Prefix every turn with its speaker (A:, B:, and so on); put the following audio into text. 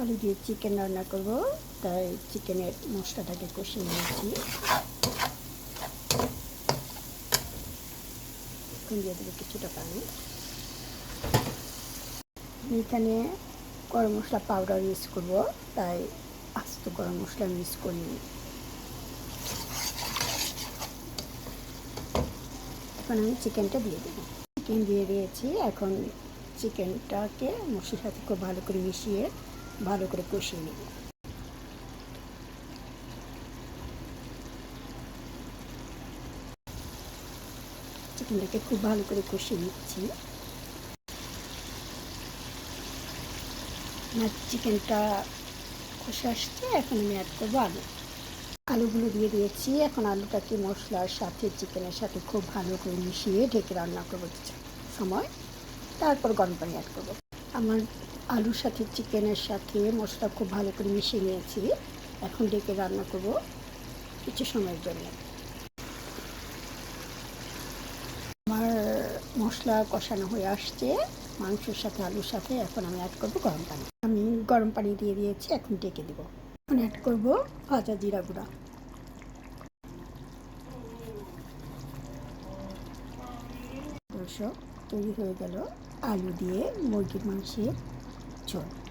A: আলু দিয়ে চিকেন রান্না করব, তাই চিকেনের মশলাটাকে কষিয়ে নিয়েছি। দিয়ে দেবো কিছুটা পানি। এখানে গরম মশলা পাউডার ইউজ করব, তাই আস্ত গরম মশলা ইউজ করিনি। এখন আমি চিকেনটা দিয়ে দেবো। চিকেন দিয়ে দিয়েছি, এখন চিকেনটাকে মশলার সাথে খুব ভালো করে মিশিয়ে ভালো করে কষিয়ে নেব। চিকেনটাকে খুব ভালো করে কষিয়ে নিচ্ছি। আমার চিকেনটা কষে আসছে, এখন আমি অ্যাড করব আলু। আলুগুলো দিয়ে দিয়েছি, এখন আলুটাকে মশলার সাথে চিকেনের সাথে খুব ভালো করে মিশিয়ে ঢেকে রান্না করব। সময়, তারপর গরম পানি অ্যাড করব। আমার আলুর সাথে চিকেনের সাথে মশলা খুব ভালো করে মিশিয়ে নিয়েছি। এখন ডেকে রান্না করব কিছু সময়ের জন্য। আমার মশলা কষানো হয়ে আসছে, মাংসের সাথে আলুর সাথে এখন আমি অ্যাড করব গরম পানি। আমি গরম পানি দিয়ে দিয়েছি, এখন ডেকে দেবো। এখন অ্যাড করব ভাজা জিরা গুঁড়া। তৈরি হয়ে গেল আলু দিয়ে মুরগির মাংসের Sure.